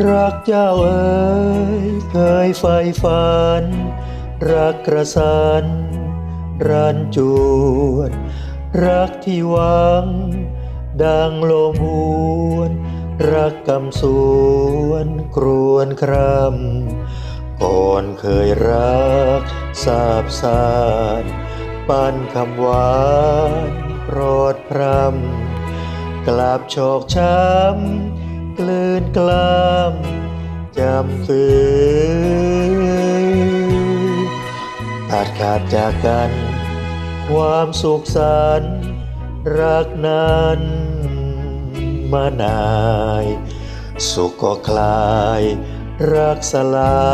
รักเจ้าเอ๋ยเคยใฝ่ฝัน รักกระสันรันจวนรักที่หวัง ดังลมหวน รักกำสวนกรวนครำก่อนเคยรักสาบสานปันคำหวานโปรดพรำกลับโชคช้ำ กลืนกล้ามจำฝืนตัดขาดจากกัน ความสุขสันต์รักนั้นมานาย สุขก็คลาย รักสลา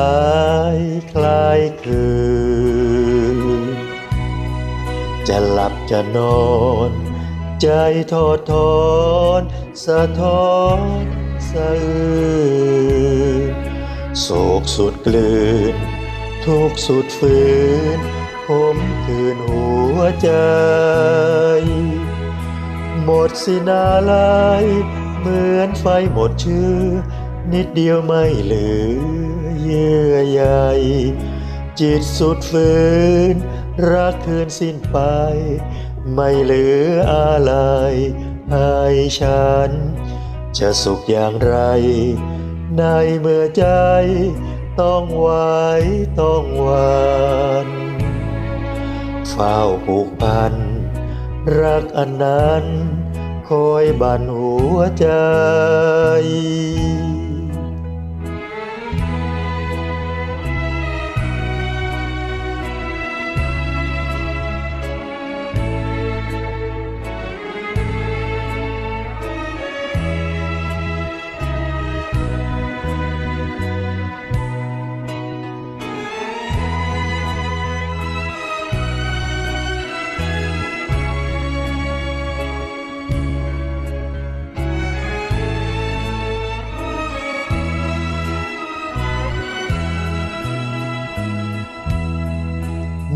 ยคลายคืนจะหลับจะนอน ใจทอดทอน สะท้อน สะอื้นโศกสุดกลืน ทุกสุดฝืน ผมคืนหัวใจ หมดสินาลายเหมือนไฟหมดเชื้อ นิดเดียวไม่เหลือเยื่อใยจิตสุดฝืน รักคืนสิ้นไป ไม่เหลืออะไรให้ฉัน จะสุขอย่างไร ในเมื่อใจ ต้องไว้ต้องหวันเฝ้าผูกพัน รักอันนั้น คอยบันหัวใจ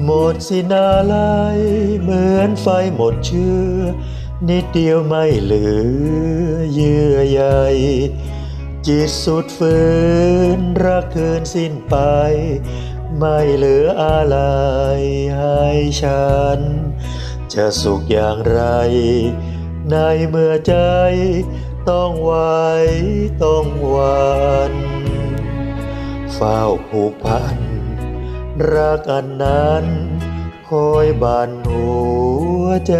หมดสินาลายเหมือนไฟหมดเชื้อ นิดเดียวไม่เหลือเยื่อใยจิตสุดฝืนรักคืนสิ้นไป ไม่เหลืออะไรให้ฉัน จะสุขอย่างไร ในเมื่อใจต้องไหวต้องวัน เฝ้าผูกพัน รักอันนั้น คอยบานหัวใจ